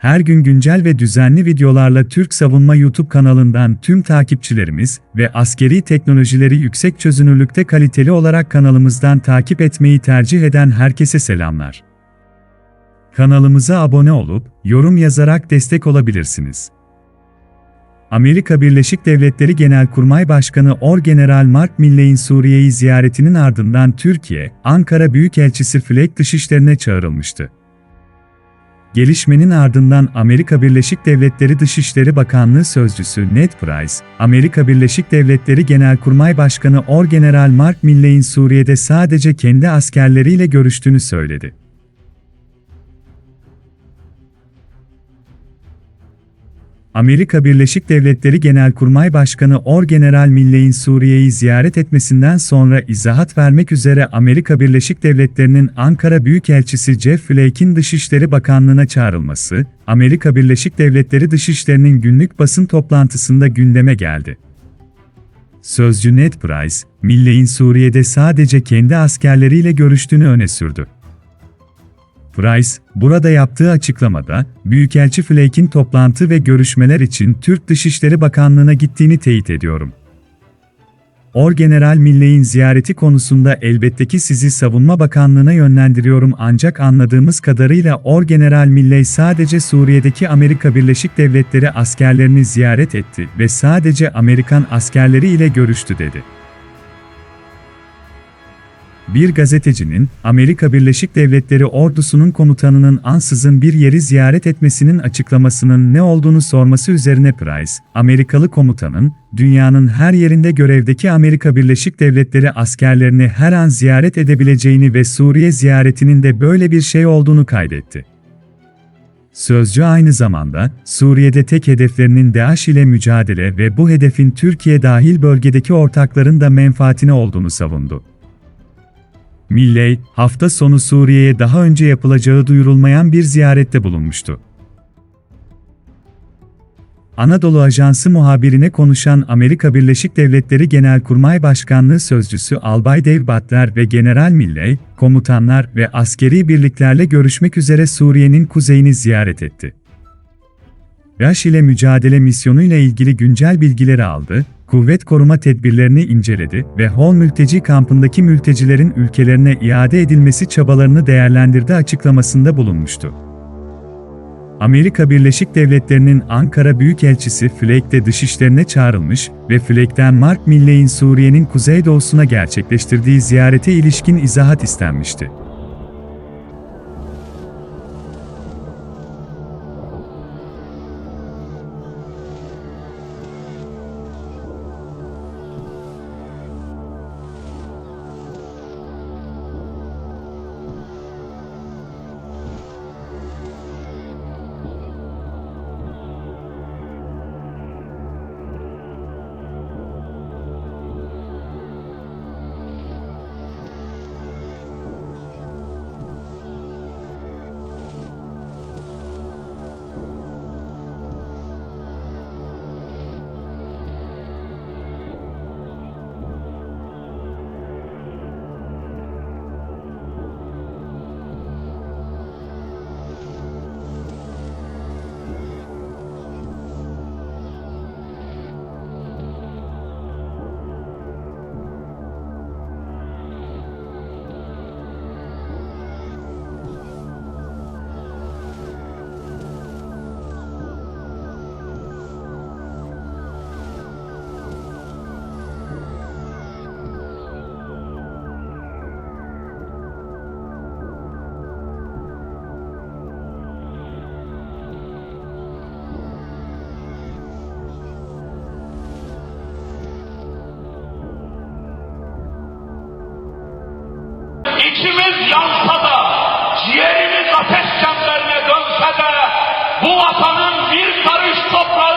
Her gün güncel ve düzenli videolarla Türk Savunma YouTube kanalından tüm takipçilerimiz ve askeri teknolojileri yüksek çözünürlükte kaliteli olarak kanalımızdan takip etmeyi tercih eden herkese selamlar. Kanalımıza abone olup, yorum yazarak destek olabilirsiniz. Amerika Birleşik Devletleri Genelkurmay Başkanı Orgeneral Mark Milley'in Suriye'yi ziyaretinin ardından Türkiye, Ankara Büyükelçisi Flake dışişlerine çağrılmıştı. Gelişmenin ardından Amerika Birleşik Devletleri Dışişleri Bakanlığı Sözcüsü Ned Price, Amerika Birleşik Devletleri Genelkurmay Başkanı Orgeneral Mark Milley'in Suriye'de sadece kendi askerleriyle görüştüğünü söyledi. Amerika Birleşik Devletleri Genelkurmay Başkanı Orgeneral Milley'in Suriye'yi ziyaret etmesinden sonra izahat vermek üzere Amerika Birleşik Devletleri'nin Ankara Büyükelçisi Jeff Flake'in Dışişleri Bakanlığı'na çağrılması, Amerika Birleşik Devletleri Dışişleri'nin günlük basın toplantısında gündeme geldi. Sözcü Ned Price, Milley'in Suriye'de sadece kendi askerleriyle görüştüğünü öne sürdü. Price, burada yaptığı açıklamada, Büyükelçi Flake'in toplantı ve görüşmeler için Türk Dışişleri Bakanlığı'na gittiğini teyit ediyorum. Orgeneral Milley'in ziyareti konusunda elbette ki sizi Savunma Bakanlığı'na yönlendiriyorum ancak anladığımız kadarıyla Orgeneral Milley sadece Suriye'deki Amerika Birleşik Devletleri askerlerini ziyaret etti ve sadece Amerikan askerleri ile görüştü dedi. Bir gazetecinin, Amerika Birleşik Devletleri ordusunun komutanının ansızın bir yeri ziyaret etmesinin açıklamasının ne olduğunu sorması üzerine Price, Amerikalı komutanın, dünyanın her yerinde görevdeki Amerika Birleşik Devletleri askerlerini her an ziyaret edebileceğini ve Suriye ziyaretinin de böyle bir şey olduğunu kaydetti. Sözcü aynı zamanda, Suriye'de tek hedeflerinin DAEŞ ile mücadele ve bu hedefin Türkiye dahil bölgedeki ortakların da menfaatine olduğunu savundu. Milley, hafta sonu Suriye'ye daha önce yapılacağı duyurulmayan bir ziyarette bulunmuştu. Anadolu Ajansı muhabirine konuşan Amerika Birleşik Devletleri Genelkurmay Başkanlığı Sözcüsü Albay Dave Butler ve General Milley, komutanlar ve askeri birliklerle görüşmek üzere Suriye'nin kuzeyini ziyaret etti. DAEŞ ile mücadele misyonuyla ilgili güncel bilgileri aldı, kuvvet koruma tedbirlerini inceledi ve Hol mülteci kampındaki mültecilerin ülkelerine iade edilmesi çabalarını değerlendirdi açıklamasında bulunmuştu. Amerika Birleşik Devletleri'nin Ankara Büyükelçisi Flake de dışişlerine çağrılmış ve Flake'den Mark Milley'in Suriye'nin kuzeydoğusuna gerçekleştirdiği ziyarete ilişkin izahat istenmişti. Yüzümüz yansa da, ciğerimiz ateş çemberine dönse de, bu vatanın bir karış toprağı